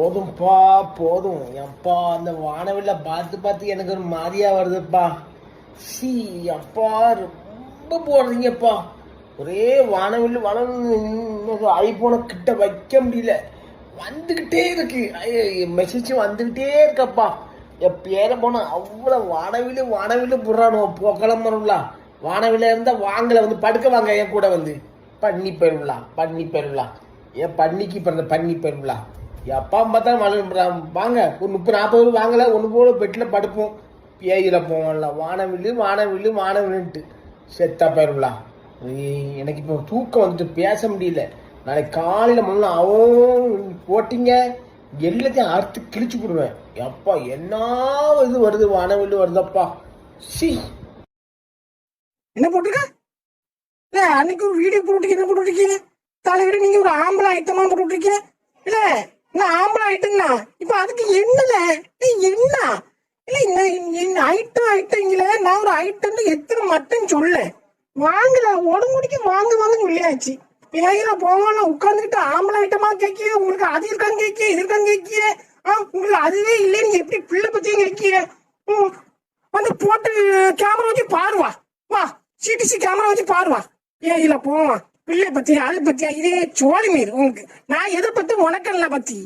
போதும்ப்பா போதும். எப்பா அந்த வானவில்ல பார்த்து பார்த்து எனக்கு ஒரு மாதிரியா வருதுப்பா. சி அப்பா ரொம்ப போடுறீங்கப்பா ஒரே வானவில் வளர்ந்து ஐபோனை கிட்ட வைக்க முடியல. வந்துக்கிட்டே இருக்கு. மெசேஜ் வந்துக்கிட்டே இருக்கப்பா. என் பேரை போன அவ்வளோ வானவில் வானவில்லு புடுறானோ வரும்லா. வானவில இருந்தால் வாங்கலை வந்து படுக்க வாங்க என் கூட வந்து. பண்ணி பெருவிழா பண்ணி பெருவிழா ஏன் பண்ணிக்கு பிறந்த பண்ணி பெருவிழா எப்பா பார்த்தா மழை வாங்க ஒரு முப்பது நாற்பது ரூபா வாங்கல ஒன்று போல பெட்டில் படுப்போம். பேயில போவோம்ல வானவில்லு வானவில்லு வானவில்லுன்ட்டு. செத்தா பெருவிழா ஏய், எனக்கு இப்போ தூக்கம் வந்துட்டு பேச முடியல. நாளைக்கு காலையில் முன்னே அவன் போட்டிங்க எல்லாத்தையும் அறுத்து கிழிச்சு போடுவேன். எப்பா என்ன இது வருது வானவில்லு வருதப்பா. சி. என்ன போட்டிருக்க? இல்லை அன்னைக்கு ஒரு வீடியோ போட்டுருக்கீங்க என்ன போட்டுருக்கீங்க தலைவர் நீங்க ஒரு ஆம்பளை ஐட்டமா போட்டுருக்கீங்க இல்ல நான் ஆம்பளை ஐட்டம்னா இப்ப அதுக்கு என்னல? ஏய், என்ன? இல்ல இந்த ஐட்டம் ஐட்டங்கள நான் ஒரு ஐட்டம் எத்தனை மட்டும் சொல்ல? வாங்கல உடம்புடிக்கு வாங்க வாங்க சொல்லியாச்சு. பேயில போவான உட்காந்துக்கிட்டு ஆம்பளை ஐட்டமா கேட்கிய உங்களுக்கு அது இருக்கான்னு கேட்கிய இது இருக்கான்னு கேட்கிய ஆ உங்களுக்கு அதுவே இல்லைன்னு எப்படி பிள்ளை பத்தியும் கேட்கிய வந்து போட்டு கேமரா வச்சு பாருவா வா. சிடிசி கேமரா வச்சு பாருவா ஏன் இல்ல போவான். பிள்ளை பத்தியா அது பத்தியா இதே சோழி மீர் உங்களுக்கு நான் எதை பத்தி உனக்கல்ல பத்தி.